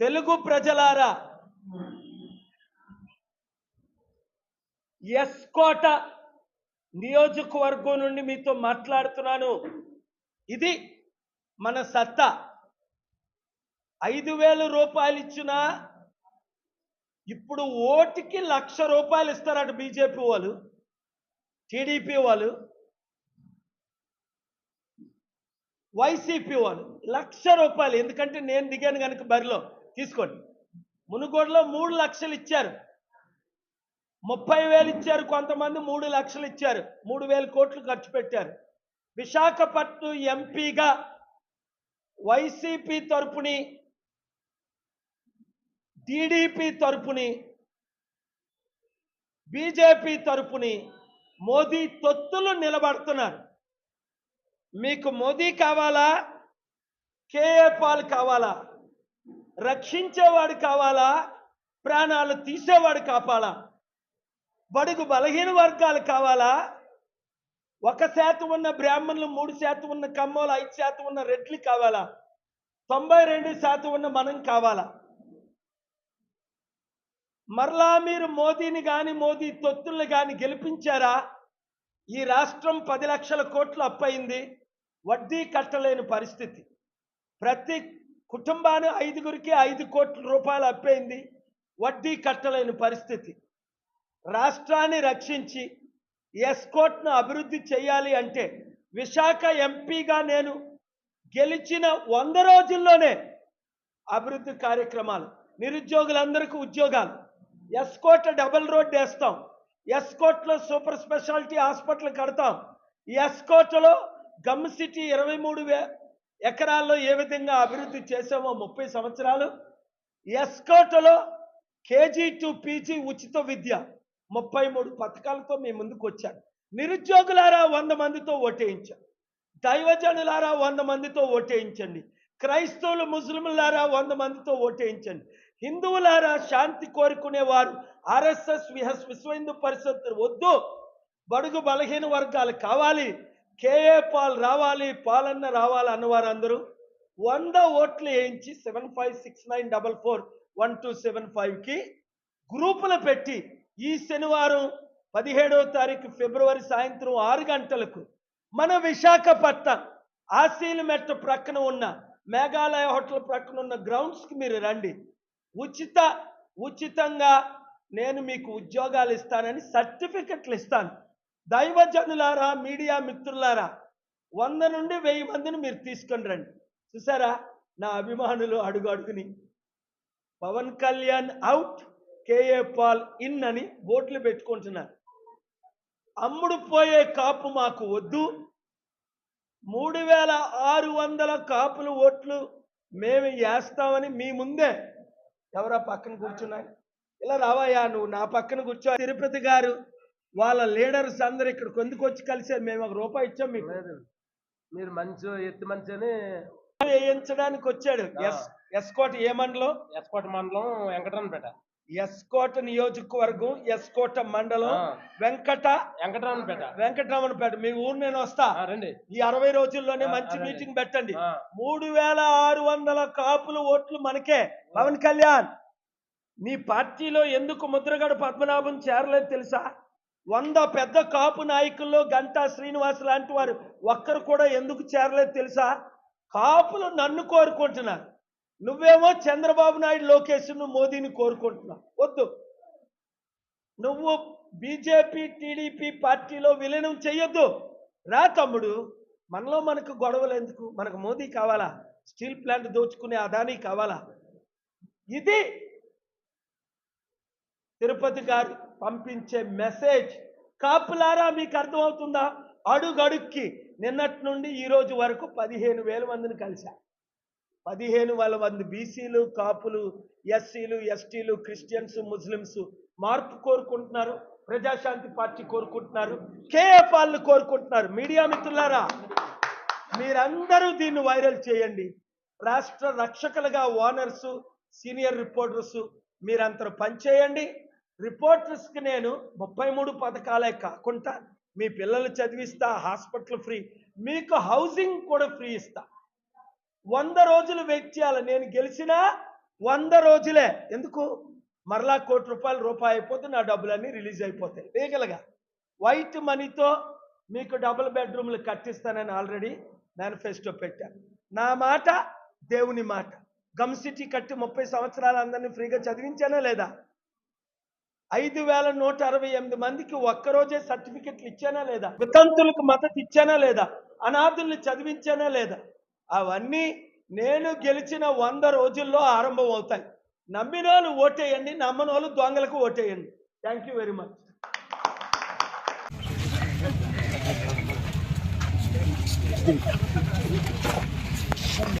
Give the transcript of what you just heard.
తెలుగు ప్రజలారా ఎస్కోట నియోజకవర్గం నుండి మీతో మాట్లాడుతున్నాను. ఇది మన సత్తా. ఐదు వేల రూపాయలు ఇచ్చిన ఇప్పుడు ఓటుకి లక్ష రూపాయలు ఇస్తారట బీజేపీ వాళ్ళు టీడీపీ వాళ్ళు వైసీపీ వాళ్ళు. లక్ష రూపాయలు ఎందుకంటే నేను దిగాను కనుక బరిలో. తీసుకోండి. మునుగోడులో మూడు లక్షలు ఇచ్చారు. ముప్పై వేలు ఇచ్చారు కొంతమంది మూడు లక్షలు ఇచ్చారు. మూడు వేల కోట్లు ఖర్చు పెట్టారు. విశాఖపట్నం ఎంపీగా వైసీపీ తరపుని టీడీపీ తరపుని బీజేపీ తరపుని మోదీ తొత్తులు నిలబడుతున్నారు. మీకు మోదీ కావాలా? కేఏ పాల్ కావాలా? రక్షించేవాడు కావాలా? ప్రాణాలు తీసేవాడు కాపాలా? బడుగు బలహీన వర్గాలు కావాలా? ఒక శాతం ఉన్న బ్రాహ్మణులు మూడు శాతం ఉన్న కమ్మలు ఐదు శాతం ఉన్న రెడ్లు కావాలా? తొంభై రెండు శాతం ఉన్న మనం కావాలా? మరలా మీరు మోదీని కానీ మోదీ తొత్తుల్ని కానీ గెలిపించారా? ఈ రాష్ట్రం పది లక్షల కోట్లు అప్పయింది. వడ్డీ కట్టలేని పరిస్థితి. ప్రతి కుటుంబాన్ని ఐదుగురికి ఐదు కోట్ల రూపాయలు అప్పైంది వడ్డీ కట్టలేని పరిస్థితి. రాష్ట్రాన్ని రక్షించి ఎస్కోట్ను అభివృద్ధి చేయాలి అంటే విశాఖ ఎంపీగా నేను గెలిచిన వంద రోజుల్లోనే అభివృద్ధి కార్యక్రమాలు నిరుద్యోగులందరికీ ఉద్యోగాలు ఎస్కోట్ డబుల్ రోడ్ వేస్తాం ఎస్కోట్లో సూపర్ స్పెషాలిటీ హాస్పిటల్ కడతాం ఎస్కోట్లో గమ్ సిటీ ఇరవై మూడు వే ఎకరాల్లో ఏ విధంగా అభివృద్ధి చేసామో ముప్పై సంవత్సరాలు. ఎస్కోటలో కేజీ టు పీజీ ఉచిత విద్య ముప్పై మూడు పథకాలతో మీ ముందుకు వచ్చాను నిరుద్యోగులారా వంద మందితో ఓటేయించాను దైవజనులారా వంద మందితో ఓటేయించండి. క్రైస్తవులు ముస్లింలారా వంద మందితో ఓటేయించండి. హిందువులారా శాంతి కోరుకునేవారు ఆర్ఎస్ఎస్ విహస్ విశ్వ హిందూ పరిషత్ వద్దు. బడుగు బలహీన వర్గాలు కావాలి. కేఏ పాల్ రావాలి పాలన్న రావాలి అన్నవారు అందరూ వంద ఓట్లు వేయించి seven five six nine double four one two seven ఫైవ్కి గ్రూపులు పెట్టి ఈ శనివారం పదిహేడవ తారీఖు ఫిబ్రవరి సాయంత్రం ఆరు గంటలకు మన విశాఖపట్నం ఆశీల మెట్ట ప్రక్కన ఉన్న మేఘాలయ హోటల్ ప్రక్కన ఉన్న గ్రౌండ్స్కి మీరు రండి. ఉచిత ఉచితంగా నేను మీకు ఉద్యోగాలు ఇస్తానని సర్టిఫికెట్లు ఇస్తాను. దైవజనులారా మీడియా మిత్రులారా వంద నుండి వెయ్యి మందిని మీరు తీసుకొని రండి. చూసారా? నా అభిమానులు అడుగు అడుగుని. Pawan Kalyan out KA Paul in అని ఓట్లు పెట్టుకుంటున్నారు. అమ్ముడు పోయే కాపు మాకు వద్దు. మూడు వేల ఆరు వందల కాపులు ఓట్లు మేము వేస్తామని మీ ముందే. ఎవరా పక్కన కూర్చున్నాయి? ఇలా రావయ్యా నువ్వు నా పక్కన కూర్చో. తిరుపతి గారు వాళ్ళ లీడర్స్ అందరు ఇక్కడ కొందుకొచ్చి కలిసారు మేము ఒక రూపాయి ఇచ్చాం మీకు. లేదు. మీరు మంచి ఎత్తి మంచి అని వేయించడానికి వచ్చాడు. ఎస్ ఎస్కోట ఏ మండలం? ఎస్కోట మండలం వెంకటరమణపేట ఎస్కోట నియోజకవర్గం ఎస్కోట మండలం. వెంకట వెంకటరమణపేట వెంకటరమణపేట మీ ఊరు నేను వస్తా. రండి. ఈ అరవై రోజుల్లోనే మంచి. మీటింగ్ పెట్టండి. మూడు వేల ఆరు వందల కాపులు ఓట్లు మనకే. పవన్ కళ్యాణ్ నీ పార్టీలో ఎందుకు ముద్రగడ పద్మనాభం చేరలేదు తెలుసా? వంద పెద్ద కాపు నాయకుల్లో గంటా శ్రీనివాస్ లాంటి వారు ఒక్కరు కూడా ఎందుకు చేరలేదు తెలుసా? కాపులు నన్ను కోరుకుంటున్నారు. నువ్వేమో చంద్రబాబు నాయుడు లోకేష్ను మోదీని కోరుకుంటున్నావు. వద్దు. నువ్వు బీజేపీ టీడీపీ పార్టీలో విలీనం చేయొద్దు రా తమ్ముడు. మనలో మనకు గొడవలు ఎందుకు? మనకు మోదీ కావాలా? స్టీల్ ప్లాంట్ దోచుకునే అదానీ కావాలా? ఇది తిరుపతి గారు పంపించే మెసేజ్ కాపులారా మీకు అర్థమవుతుందా? అడుగడుక్కి నిన్నటి నుండి ఈ రోజు వరకు పదిహేను వేల మందిని కలిశా. పదిహేను వేల మంది బీసీలు కాపులు ఎస్సీలు ఎస్టీలు క్రిస్టియన్స్ ముస్లిమ్స్ మార్పు కోరుకుంటున్నారు ప్రజాశాంతి పార్టీ కోరుకుంటున్నారు కేఏ వాళ్ళు కోరుకుంటున్నారు. మీడియా మిత్రులారా మీరందరూ దీన్ని వైరల్ చేయండి. రాష్ట్ర రక్షకులుగా ఓనర్సు సీనియర్ రిపోర్టర్స్ మీరందరూ పనిచేయండి. రిపోర్టర్స్కి నేను ముప్పై మూడు పథకాలే కాకుండా మీ పిల్లలు చదివిస్తా హాస్పిటల్ ఫ్రీ మీకు హౌసింగ్ కూడా ఫ్రీ ఇస్తా. వంద రోజులు వెయిట్ చేయాలి. నేను గెలిచినా వంద రోజులే. ఎందుకు? మరలా కోటి రూపాయలు రూపాయి అయిపోతే నా డబ్బులన్నీ రిలీజ్ అయిపోతాయి. లీగల్గా. వైట్ మనీతో మీకు డబుల్ బెడ్రూమ్లు కట్టిస్తానని ఆల్రెడీ మేనిఫెస్టో పెట్టాను. నా మాట దేవుని మాట. గమ్ సిటీ కట్టి ముప్పై సంవత్సరాలు అందరినీ ఫ్రీగా చదివించానా లేదా? ఐదు వేల నూట అరవై ఎనిమిది మందికి ఒక్కరోజే సర్టిఫికెట్లు ఇచ్చానా లేదా? వితంతులకు మద్దతు ఇచ్చానా లేదా? అనాథుల్ని చదివించానా లేదా? అవన్నీ నేను గెలిచిన వంద రోజుల్లో ఆరంభం అవుతాయి. నమ్మిన వాళ్ళు ఓటేయండి నమ్మని వాళ్ళు దొంగలకు ఓటేయండి. Thank you very much